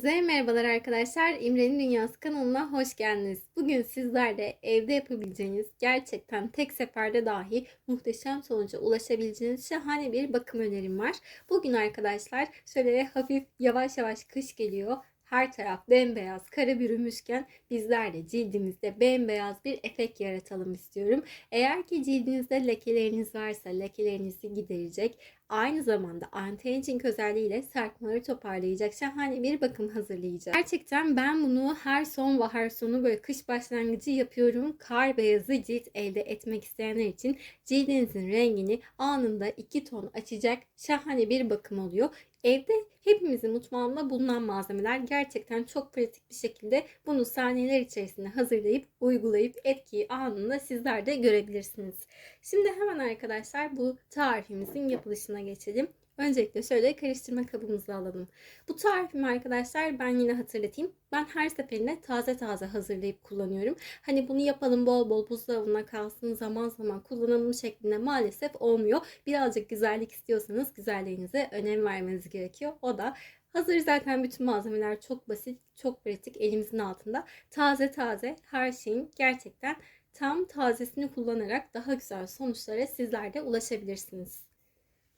Hepinize merhabalar arkadaşlar. İmre'nin Dünyası kanalına hoş geldiniz. Bugün sizlerle evde yapabileceğiniz gerçekten tek seferde dahi muhteşem sonuca ulaşabileceğiniz şahane bir bakım önerim var. Bugün arkadaşlar şöyle hafif yavaş yavaş kış geliyor. Her taraf bembeyaz, kara bürümüşken bizler de cildimizde bembeyaz bir efekt yaratalım istiyorum. Eğer ki cildinizde lekeleriniz varsa lekelerinizi giderecek, aynı zamanda anti-aging özelliğiyle sarkmaları toparlayacak şahane bir bakım hazırlayacak. Gerçekten ben bunu her sonbahar sonu böyle kış başlangıcı yapıyorum. Kar beyazı cilt elde etmek isteyenler için cildinizin rengini anında 2 ton açacak şahane bir bakım oluyor. Evde hepimizin mutfağında bulunan malzemeler gerçekten çok pratik bir şekilde bunu saniyeler içerisinde hazırlayıp uygulayıp etkiyi anında sizler de görebilirsiniz. Şimdi hemen arkadaşlar bu tarifimizin yapılışına geçelim. Öncelikle şöyle karıştırma kabımızı alalım. Bu tarifimi arkadaşlar ben yine hatırlatayım. Ben her seferinde taze taze hazırlayıp kullanıyorum. Hani bunu yapalım bol bol buzdolabına kalsın zaman zaman kullanalım şeklinde maalesef olmuyor. Birazcık güzellik istiyorsanız güzelliğinize önem vermeniz gerekiyor. O da Hazır zaten bütün malzemeler çok basit, çok pratik elimizin altında. Taze taze her şeyin gerçekten tam tazesini kullanarak daha güzel sonuçlara sizler de ulaşabilirsiniz.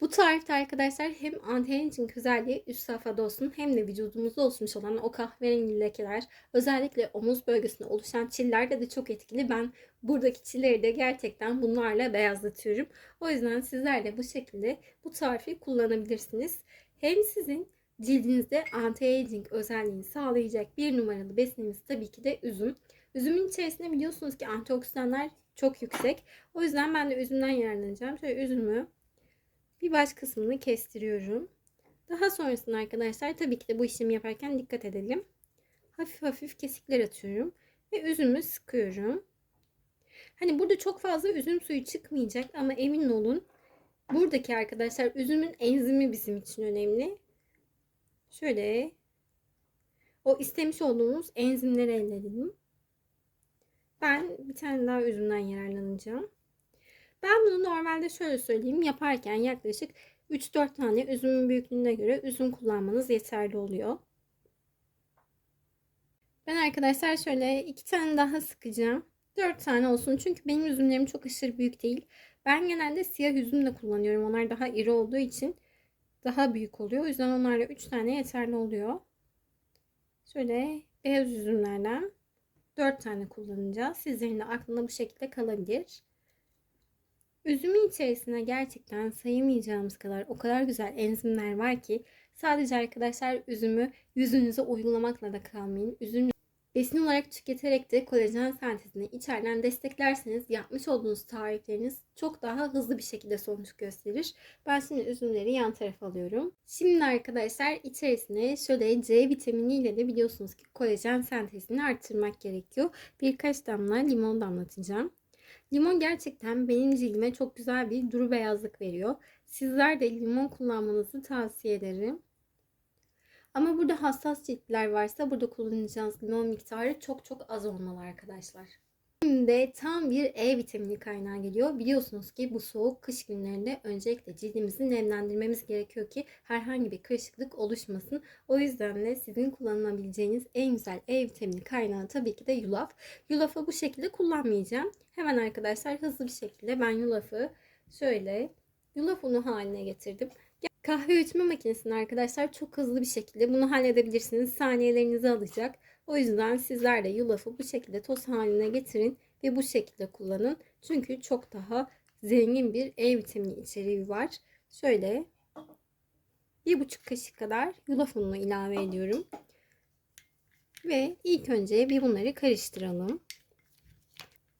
Bu tarifte arkadaşlar hem anti-aging özelliği üst safhada olsun hem de vücudumuzda oluşmuş olan o kahverengi lekeler özellikle omuz bölgesinde oluşan çillerde de çok etkili. Ben buradaki çilleri de gerçekten bunlarla beyazlatıyorum. O yüzden sizler de bu şekilde bu tarifi kullanabilirsiniz. Hem sizin cildinizde anti-aging özelliğini sağlayacak bir numaralı besinimiz tabii ki de üzüm. Üzümün içerisinde biliyorsunuz ki antioksidanlar çok yüksek. O yüzden ben de üzümden yararlanacağım. Şöyle üzümü bir baş kısmını kestiriyorum. Daha sonrasında arkadaşlar tabii ki de bu işlemi yaparken dikkat edelim. Hafif hafif kesikler atıyorum. Ve üzümü sıkıyorum. Hani burada çok fazla üzüm suyu çıkmayacak ama emin olun buradaki arkadaşlar üzümün enzimi bizim için önemli. Şöyle o istemiş olduğumuz enzimleri elde edelim. Ben bir tane daha üzümden yararlanacağım. Ben bunu normalde şöyle söyleyeyim. Yaparken yaklaşık 3-4 tane üzümün büyüklüğüne göre üzüm kullanmanız yeterli oluyor. Ben arkadaşlar şöyle 2 tane daha sıkacağım. 4 tane olsun. Çünkü benim üzümlerim çok aşırı büyük değil. Ben genelde siyah üzüm de kullanıyorum. Onlar daha iri olduğu için daha büyük oluyor. O yüzden onlarla 3 tane yeterli oluyor. Şöyle beyaz üzümlerden 4 tane kullanacağız. Sizlerin de aklında bu şekilde kalabilir. Üzümün içerisine gerçekten sayamayacağımız kadar o kadar güzel enzimler var ki sadece arkadaşlar üzümü yüzünüze uygulamakla da kalmayın. Üzüm besin olarak tüketerek de kolajen sentezini içeriden desteklerseniz yapmış olduğunuz tarifleriniz çok daha hızlı bir şekilde sonuç gösterir. Ben şimdi üzümleri yan tarafa alıyorum. Şimdi arkadaşlar içerisine şöyle C vitaminiyle de biliyorsunuz ki kolajen sentezini arttırmak gerekiyor. Birkaç damla limon damlatacağım. Limon gerçekten benim cildime çok güzel bir duru beyazlık veriyor. Sizler de limon kullanmanızı tavsiye ederim. Ama burada hassas ciltler varsa burada kullanacağınız limon miktarı çok çok az olmalı arkadaşlar. Şimdi tam bir E vitamini kaynağı geliyor. Biliyorsunuz ki bu soğuk kış günlerinde öncelikle cildimizi nemlendirmemiz gerekiyor ki herhangi bir kırışıklık oluşmasın. O yüzden de sizin kullanabileceğiniz en güzel E vitamini kaynağı tabii ki de yulaf. Yulafı bu şekilde kullanmayacağım. Hemen arkadaşlar hızlı bir şekilde ben yulafı şöyle yulaf unu haline getirdim. Kahve öğütme makinesinde arkadaşlar çok hızlı bir şekilde bunu halledebilirsiniz. Saniyelerinizi alacak. O yüzden sizler de yulafı bu şekilde toz haline getirin ve bu şekilde kullanın. Çünkü çok daha zengin bir E vitamini içeriği var. Şöyle bir buçuk kaşık kadar yulaf ununu ilave ediyorum. Ve ilk önce bir bunları karıştıralım.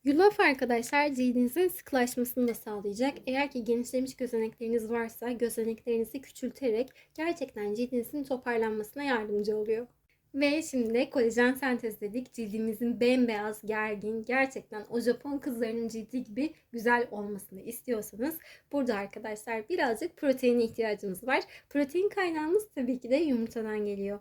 Yulaf arkadaşlar cildinizin sıkılaşmasını da sağlayacak. Eğer ki genişlemiş gözenekleriniz varsa gözeneklerinizi küçülterek gerçekten cildinizin toparlanmasına yardımcı oluyor. Ve şimdi kolajen sentezledik. Cildimizin bembeyaz, gergin, gerçekten o Japon kızlarının cildi gibi güzel olmasını istiyorsanız burada arkadaşlar birazcık proteine ihtiyacımız var. Protein kaynağımız tabii ki de yumurtadan geliyor.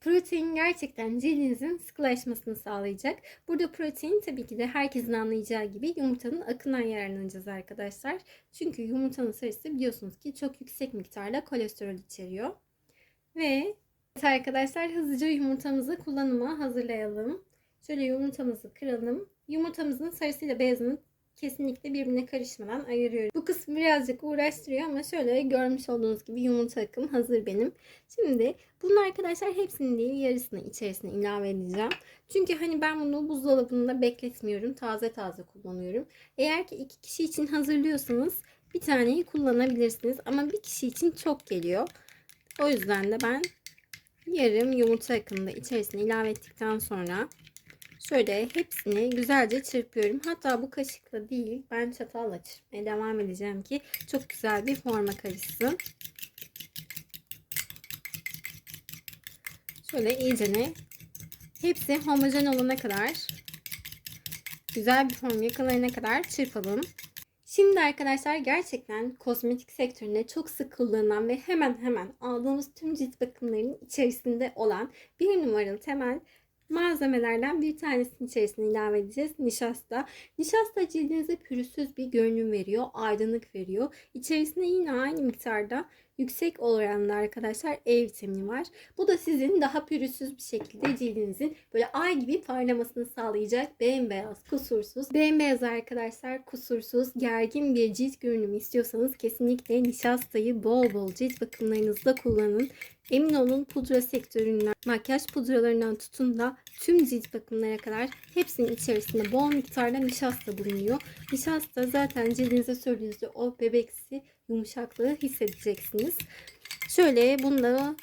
Protein gerçekten cildinizin sıkılaşmasını sağlayacak. Burada protein tabii ki de herkesin anlayacağı gibi yumurtanın akından yararlanacağız arkadaşlar. Çünkü yumurtanın sarısı biliyorsunuz ki çok yüksek miktarda kolesterol içeriyor. Ve Evet arkadaşlar hızlıca yumurtamızı kullanıma hazırlayalım. Şöyle yumurtamızı kıralım. Yumurtamızın sarısıyla beyazını kesinlikle birbirine karışmadan ayırıyorum. Bu kısmı birazcık uğraştırıyor ama şöyle görmüş olduğunuz gibi yumurta akım hazır benim. Şimdi bunu arkadaşlar hepsini değil yarısını içerisine ilave edeceğim. Çünkü hani ben bunu buzdolabında bekletmiyorum. Taze taze kullanıyorum. Eğer ki iki kişi için hazırlıyorsanız bir taneyi kullanabilirsiniz. Ama bir kişi için çok geliyor. O yüzden de ben yarım yumurta akımını içerisine ilave ettikten sonra Şöyle hepsini güzelce çırpıyorum. Hatta bu kaşıkla değil ben çatalla çırpmaya devam edeceğim ki çok güzel bir forma karışsın. Şöyle iyicene hepsi homojen olana kadar güzel bir form yakalayana kadar çırpalım. Şimdi arkadaşlar gerçekten kozmetik sektöründe çok sık kullanılan ve hemen hemen aldığımız tüm cilt bakımlarının içerisinde olan bir numaralı temel malzemelerden bir tanesinin içerisine ilave edeceğiz. Nişasta. Nişasta cildinize pürüzsüz bir görünüm veriyor. Aydınlık veriyor. İçerisinde yine aynı miktarda yüksek oranında arkadaşlar E vitamini var. Bu da sizin daha pürüzsüz bir şekilde cildinizin böyle ay gibi parlamasını sağlayacak bembeyaz, kusursuz. Bembeyaz arkadaşlar kusursuz, gergin bir cilt görünümü istiyorsanız kesinlikle nişastayı bol bol cilt bakımlarınızda kullanın. Emin olun pudra sektöründen, makyaj pudralarından tutun da tüm cilt bakımlara kadar hepsinin içerisinde bol miktarda nişasta bulunuyor. Nişasta zaten cildinize sürdüğünüzde o bebeksi yumuşaklığı hissedeceksiniz. Şöyle da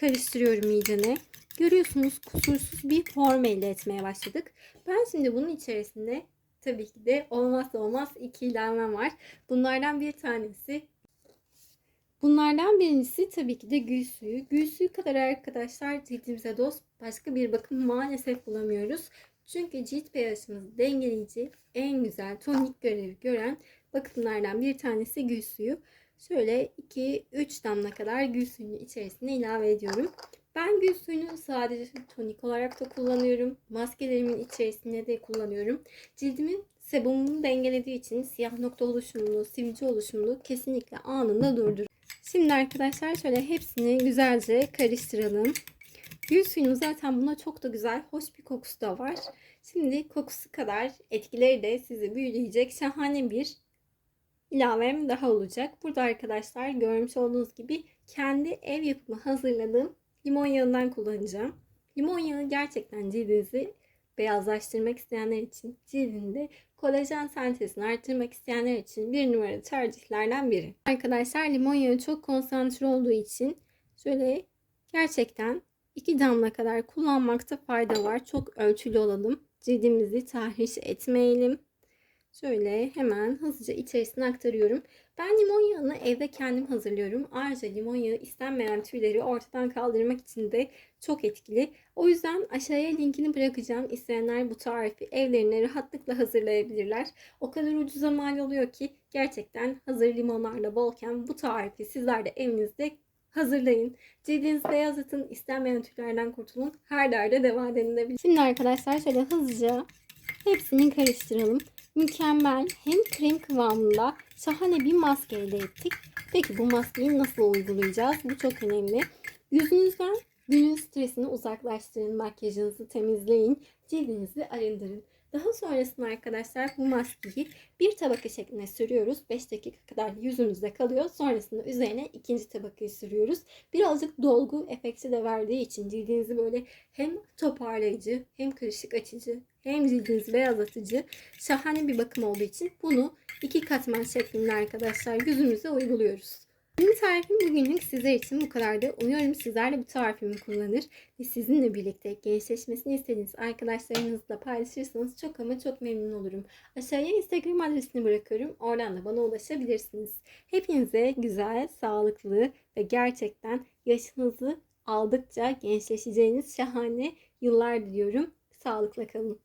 karıştırıyorum iyicene. Görüyorsunuz kusursuz bir form elde etmeye başladık. Ben şimdi bunun içerisinde tabii ki de olmazsa olmaz iki ilavem var. Bunlardan bir tanesi Bunlardan birincisi tabii ki de gül suyu. Gül suyu kadar arkadaşlar cildimize dost başka bir bakım maalesef bulamıyoruz. Çünkü cilt pH'ımızı dengeleyici en güzel tonik görevi gören bakımlardan bir tanesi gül suyu. Şöyle 2-3 damla kadar gül suyunu içerisine ilave ediyorum. Ben gül suyunu sadece tonik olarak da kullanıyorum. Maskelerimin içerisinde de kullanıyorum. Cildimin sebumunu dengelediği için siyah nokta oluşumunu, sivilce oluşumunu kesinlikle anında durdurur. Şimdi arkadaşlar şöyle hepsini güzelce karıştıralım. Gül suyunun zaten buna çok da güzel, hoş bir kokusu da var. Şimdi kokusu kadar etkileri de sizi büyüleyecek şahane bir ilavem daha olacak. Burada arkadaşlar görmüş olduğunuz gibi kendi ev yapımı hazırladığım limon yağından kullanacağım. Limon yağı gerçekten cildinizi beyazlaştırmak isteyenler için cildinde kolajen sentezini arttırmak isteyenler için bir numaralı tercihlerden biri. Arkadaşlar limon yağı çok konsantre olduğu için şöyle gerçekten iki damla kadar kullanmakta fayda var. Çok ölçülü olalım. Cildimizi tahriş etmeyelim. Şöyle hemen hızlıca içerisine aktarıyorum. Ben limon yağını evde kendim hazırlıyorum. Ayrıca limon yağı istenmeyen tüyleri ortadan kaldırmak için de çok etkili. O yüzden aşağıya linkini bırakacağım. İsteyenler bu tarifi evlerine rahatlıkla hazırlayabilirler. O kadar ucuza mal oluyor ki gerçekten hazır limonlarla bolken bu tarifi sizler de evinizde hazırlayın. Cildinizi beyazlatın, istenmeyen tüylerden kurtulun. Her derde devam edilebilir. Şimdi arkadaşlar şöyle hızlıca hepsini karıştıralım mükemmel hem krem kıvamında şahane bir maske elde ettik. Peki bu maskeyi nasıl uygulayacağız? Bu çok önemli. Yüzünüzden günün stresini uzaklaştırın, makyajınızı temizleyin, cildinizi arındırın. Daha sonrasında arkadaşlar bu maskeyi bir tabaka şeklinde sürüyoruz. 5 dakika kadar yüzümüzde kalıyor. Sonrasında üzerine ikinci tabakayı sürüyoruz. Birazcık dolgu efekti de verdiği için cildinizi böyle hem toparlayıcı hem kırışık açıcı hem cildinizi beyazlatıcı şahane bir bakım olduğu için bunu iki katman şeklinde arkadaşlar yüzümüze uyguluyoruz. Benim tarifim bugünlük sizler için bu kadardı. Umuyorum sizler de bu tarifimi kullanır ve sizinle birlikte gençleşmesini istediğiniz arkadaşlarınızla paylaşırsanız çok ama çok memnun olurum. Aşağıya Instagram adresini bırakıyorum. Oradan da bana ulaşabilirsiniz. Hepinize güzel, sağlıklı ve gerçekten yaşınızı aldıkça gençleşeceğiniz şahane yıllar diliyorum. Sağlıkla kalın.